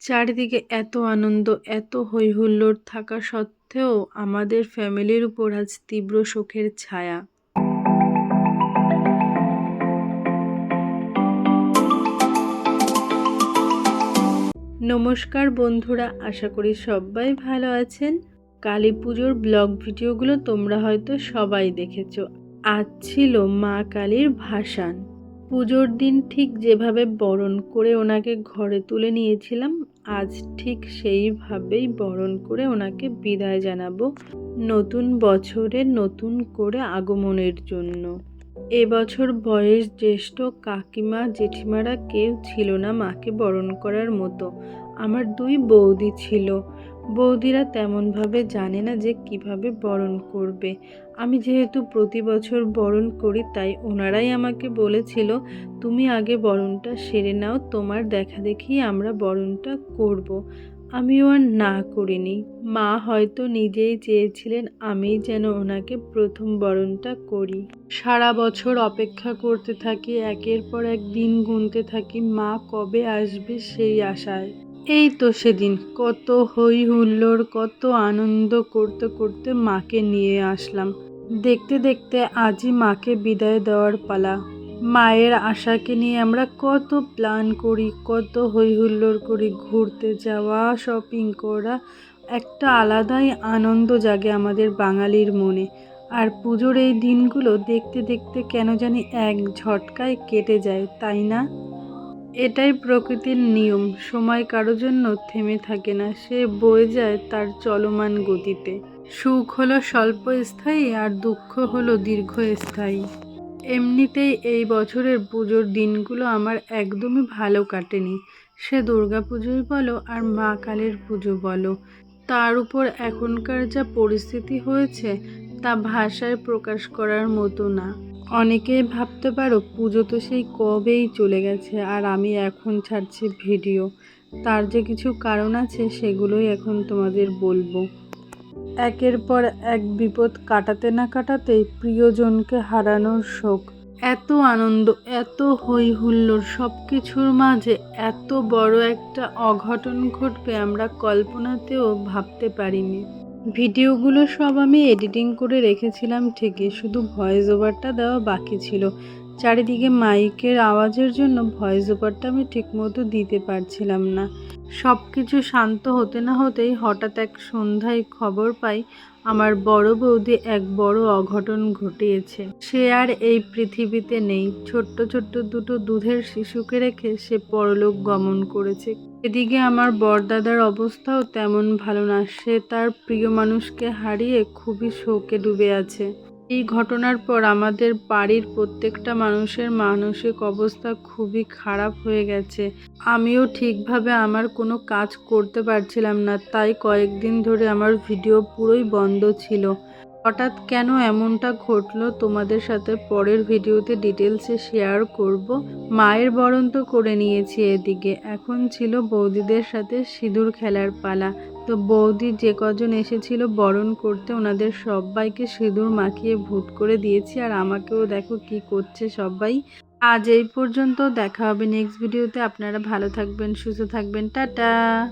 চারিদিকে এত আনন্দ, এত হইহুল্লোড় থাকা সত্ত্বেও আমাদের ফ্যামিলির উপর আজ তীব্র শোকের ছায়া। নমস্কার বন্ধুরা, আশা করি সবাই ভালো আছেন। কালী পুজোর ব্লগ ভিডিওগুলো তোমরা হয়তো সবাই দেখেছ। আজ ছিল মা কালীর ভাসান। পুজোর দিন ঠিক যেভাবে বরণ করে ওনাকে ঘরে তুলে নিয়েছিলাম, আজ ঠিক সেইভাবেই বরণ করে ওনাকে বিদায় জানাব নতুন বছরের নতুন করে আগমনের জন্য। এবছর বয়স জ্যেষ্ঠ কাকিমা, জেঠিমারা কেউ ছিল না মাকে বরণ করার মতো। আমার দুই বৌদি ছিল। বৌদিরা তেমনভাবে জানে না যে কীভাবে বরণ করবে। আমি যেহেতু প্রতি বছর বরণ করি, তাই ওনারাই আমাকে বলেছিল, তুমি আগে বরণটা সেরে নাও, তোমার দেখা দেখি আমরা বরণটা করব। আমিও আর না করিনি। মা হয়তো নিজেই চেয়েছিলেন আমি যেন ওনাকে প্রথম বরণটা করি। সারা বছর অপেক্ষা করতে থাকি, একের পর এক দিন গুনতে থাকি, মা কবে আসবে সেই আশায়। এই তো সেদিন কত হই হুল্লোড়, কত আনন্দ করতে করতে মাকে নিয়ে আসলাম। দেখতে দেখতে আজই মাকে বিদায় দেওয়ার পালা। মায়ের আশাকে নিয়ে আমরা কত প্ল্যান করি, কত হই হুল্লোড় করি ঘুরতে যাওয়া, শপিং করা। একটা আলাদাই আনন্দ জাগে আমাদের বাঙালির মনে। আর পুজোর এই দিনগুলো দেখতে দেখতে কেন জানি এক ঝটকায় কেটে যায়, তাই না? এটাই প্রকৃতির নিয়ম। সময় কারও জন্য থেমে থাকে না। সে বয়ে যায় তার চলমান গতিতে। সুখ হলো স্বল্পস্থায়ী আর দুঃখ হলো দীর্ঘস্থায়ী। এমনিতেই এই বছরের পুজোর দিনগুলো আমার একদমই ভালো কাটেনি। সে দুর্গা পুজোই বলো আর মা কালীর পুজো বলো। তার উপর এখনকার যা পরিস্থিতি হয়েছে, তা ভাষায় প্রকাশ করার মতো না। অনেকেই ভাবতে পারো, পুজো তো সেই কবেই চলে গেছে আর আমি এখন ছাড়ছি ভিডিও। তার যে কিছু কারণ আছে, সেগুলোই এখন তোমাদের বলব। একের পর এক বিপদ কাটাতে না কাটাতেই প্রিয়জনকে হারানোর শোক। এত আনন্দ, এত হই হুল্লোড় সব কিছুর মাঝে এত বড় একটা অঘটন ঘটবে আমরা কল্পনাতেও ভাবতে পারিনি। ভিডিওগুলো সব আমি এডিটিং করে রেখেছিলাম ঠিকই, শুধু ভয়েস ওভারটা দেওয়া বাকি ছিল। চারিদিকে মাইকের আওয়াজের জন্য ভয়েস ওভারটা আমি ঠিকমতো দিতে পারছিলাম না। সব কিছু শান্ত হতে না হতেই হঠাৎ এক সন্ধ্যায় খবর পাই, আমার বড় বৌদি এক বড় অঘটন ঘটিয়েছে। সে আর এই পৃথিবীতে নেই, ছোট্ট ছোট্ট দুটো দুধের শিশুকে রেখে সে পরলোক গমন করেছে। এদিকে আমার বরদাদার অবস্থাও তেমন ভালো না। সে তার প্রিয় মানুষকে হারিয়ে খুবই শোকে ডুবে আছে। এই ঘটনার পর আমাদের বাড়ির প্রত্যেকটা মানুষের মানসিক অবস্থা খুবই খারাপ হয়ে গেছে। আমিও ঠিকভাবে আমার কোনো কাজ করতে পারছিলাম না, তাই কয়েকদিন ধরে আমার ভিডিও পুরোই বন্ধ ছিল। হঠাৎ কেন এমনটা ঘটলো তোমাদের সাথে পরের ভিডিওতে ডিটেলসে শেয়ার করব? মায়ের বরণ তো করে নিয়েছি এদিকে। এখন ছিল বৌদিদের সাথে সিঁদুর খেলার পালা। তো বৌদি যে কজন এসেছিল বরণ করতে, ওনাদের সবাইকে সিঁদুর মাখিয়ে ভুট করে দিয়েছি। আর আমাকেও দেখো কি করছে সবাই। আজ এই পর্যন্ত দেখা হবে নেক্সট ভিডিওতে আপনারা ভালো থাকবেন, সুস্থ থাকবেন। টাটা!